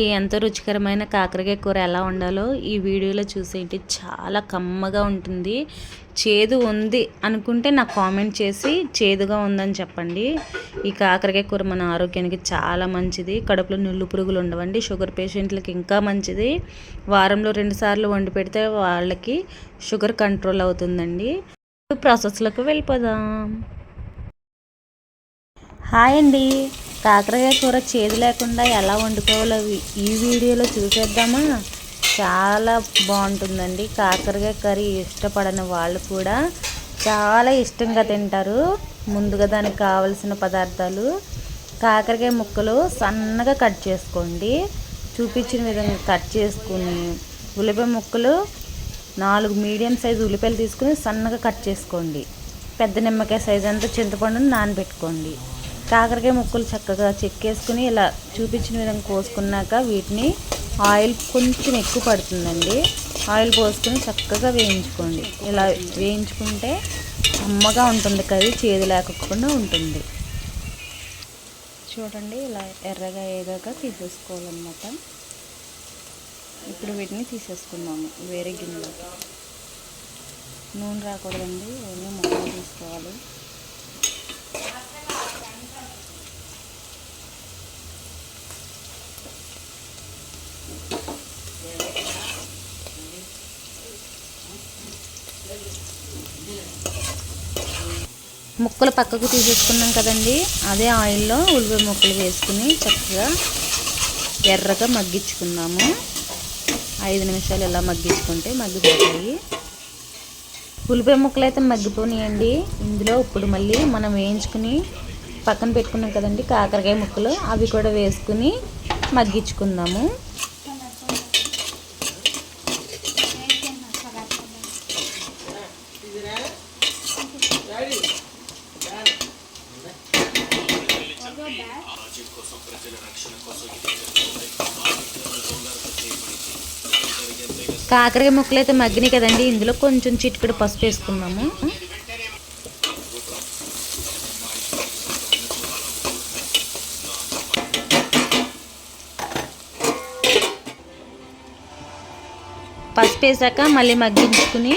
ఎంతో రుచికరమైన కాకరకాయ కూర ఎలా ఉండాలో ఈ వీడియోలో చూసేయండి. చాలా కమ్మగా ఉంటుంది. చేదు ఉంది అనుకుంటే నాకు కామెంట్ చేసి చేదుగా ఉందని చెప్పండి. ఈ కాకరకాయ కూర మన ఆరోగ్యానికి చాలా మంచిది. కడుపులో నుల్లు పురుగులు ఉండవండి. షుగర్ పేషెంట్లకి ఇంకా మంచిది. వారంలో రెండుసార్లు వండి పెడితే వాళ్ళకి షుగర్ కంట్రోల్ అవుతుందండి. ప్రాసెస్లోకి వెళ్ళిపోదాం. హాయ్ అండి. కాకరకాయ కూర చేదు లేకుండా ఎలా వండుకోవాలో ఈ వీడియోలో చూసేద్దామా? చాలా బాగుంటుందండి. కాకరకాయ కర్రీ ఇష్టపడని వాళ్ళు కూడా చాలా ఇష్టంగా తింటారు. ముందుగా దానికి కావలసిన పదార్థాలు. కాకరకాయ ముక్కలు సన్నగా కట్ చేసుకోండి. చూపించిన విధంగా కట్ చేసుకుని ఉల్లిపాయ ముక్కలు నాలుగు మీడియం సైజు ఉల్లిపాయలు తీసుకుని సన్నగా కట్ చేసుకోండి. పెద్ద నిమ్మకాయ సైజు అంతా చింతపండుని నానబెట్టుకోండి. కాకరకాయ ముక్కలు చక్కగా చెక్కేసుకుని ఇలా చూపించిన విధంగా కోసుకున్నాక వీటిని ఆయిల్ కొంచెం ఎక్కువ పడుతుందండి. ఆయిల్ పోసుకుని చక్కగా వేయించుకోండి. ఇలా వేయించుకుంటే అమ్మగా ఉంటుంది కర్రీ చేదు లేకుండా ఉంటుంది. చూడండి ఇలా ఎర్రగా ఏదోగా తీసేసుకోవాలన్నమాట. ఇప్పుడు వీటిని తీసేసుకుందాము వేరే గిన్నెలో నూనె రాకూడదండి ఓన్లీ మొక్కలు తీసుకోవాలి. ముక్కలు పక్కకు తీసేసుకున్నాం కదండి. అదే ఆయిల్లో ఉల్లిపాయ ముక్కలు వేసుకుని చక్కగా ఎర్రగా మగ్గించుకుందాము ఐదు నిమిషాలు ఇలా మగ్గించుకుంటే మగ్గిపోతాయి. ఉల్లిపాయ ముక్కలు అయితే మగ్గిపోనియండి ఇందులో ఇప్పుడు మళ్ళీ మనం వేయించుకుని పక్కన పెట్టుకున్నాం కదండి కాకరకాయ ముక్కలు. అవి కూడా వేసుకుని మగ్గించుకుందాము. కాకరకాయ ముక్కలు అయితే మగ్గినాయి కదండి. ఇందులో కొంచెం చిటికెడు పసుపు వేసుకున్నాము. పసుపు వేసాక మళ్ళీ మగ్గించుకుని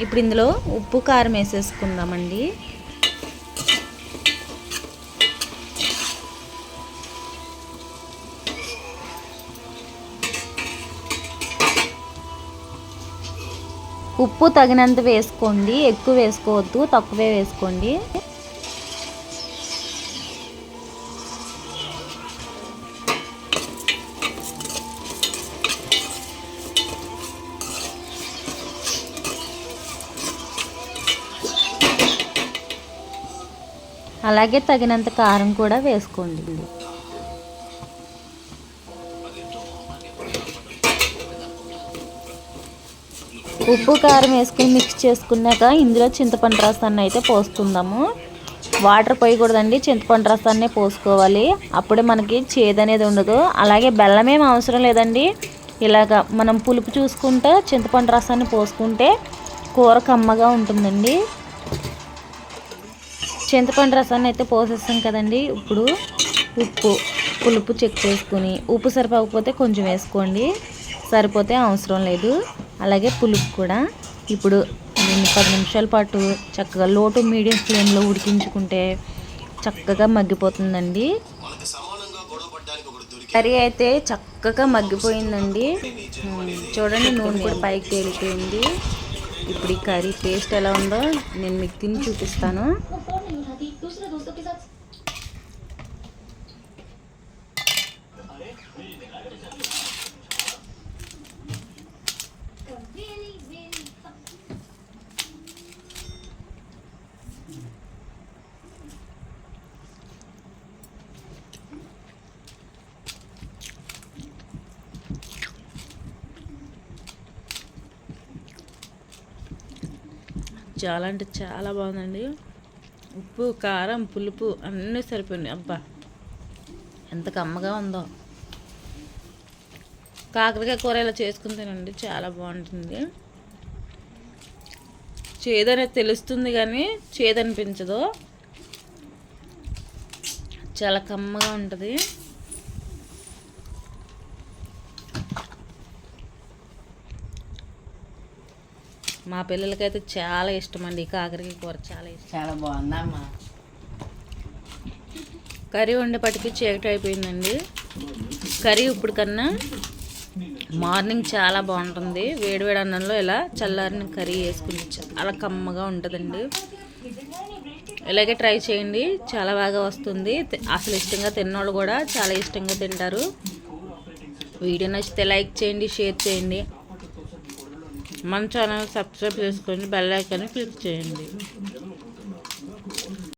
ఇప్పుడు ఇందులో ఉప్పు కారం వేసేసుకుందామండి. ఉప్పు తగినంత వేసుకోండి ఎక్కువ వేసుకోవద్దు తక్కువే వేసుకోండి. అలాగే తగినంత కారం కూడా వేసుకోండి. ఉప్పు కారం వేసుకుని మిక్స్ చేసుకున్నాక ఇందులో చింతపండు రసాన్ని అయితే పోసుకుందాము. వాటర్ పోయకూడదండి చింతపండు రసాన్ని పోసుకోవాలి. అప్పుడే మనకి చేదనేది ఉండదు. అలాగే బెల్లం ఏం అవసరం లేదండి. ఇలాగ మనం పులుపు చూసుకుంటే చింతపండు రసాన్ని పోసుకుంటే కూర కమ్మగా ఉంటుందండి. చింతపండు రసాన్ని అయితే పోసేస్తాం కదండి. ఇప్పుడు ఉప్పు పులుపు చెక్ చేసుకుని ఉప్పు సరిపోకపోతే కొంచెం వేసుకోండి. సరిపోతే అవసరం లేదు. అలాగే పులుపు కూడా. ఇప్పుడు దీన్ని పది నిమిషాల పాటు చక్కగా లోటు మీడియం ఫ్లేమ్లో ఉడికించుకుంటే చక్కగా మగ్గిపోతుందండి. కర్రీ అయితే చక్కగా మగ్గిపోయిందండి. చూడండి నూనె కూడా పైకి తేలిపోయింది ఇప్పుడు ఈ కర్రీ టేస్ట్ ఎలా ఉందో నేను మీకు తిని చూపిస్తాను. చాలా అంటే చాలా బాగుందండి. ఉప్పు కారం పులుపు అన్నీ సరిపోయినాయి. అబ్బా ఎంత కమ్మగా ఉందో. కాకరకాయ కూర ఇలా చేసుకుంటేనండి చాలా బాగుంటుంది. చేదనేది తెలుస్తుంది కానీ చేదనిపించదు. చాలా కమ్మగా ఉంటుంది. మా పిల్లలకైతే చాలా ఇష్టం అండి కాకరకాయ కూర చాలా ఇష్టం. చాలా బాగుందమ్మా. కర్రీ వండేపటికి చీకటి అయిపోయిందండి. కర్రీ ఇప్పుడు కన్నా మార్నింగ్ చాలా బాగుంటుంది. వేడివేడి అన్నంలో ఇలా చల్లారిన కర్రీ వేసుకుని చాలా కమ్మగా ఉంటుందండి. ఇలాగే ట్రై చేయండి. చాలా బాగా వస్తుంది. అసలు ఇష్టంగా తిన్నోళ్ళు కూడా చాలా ఇష్టంగా తింటారు. వీడియో నచ్చితే లైక్ చేయండి షేర్ చేయండి. మన ఛానల్ సబ్స్క్రైబ్ చేసుకొని బెల్ ఐకాన్ని క్లిక్ చేయండి.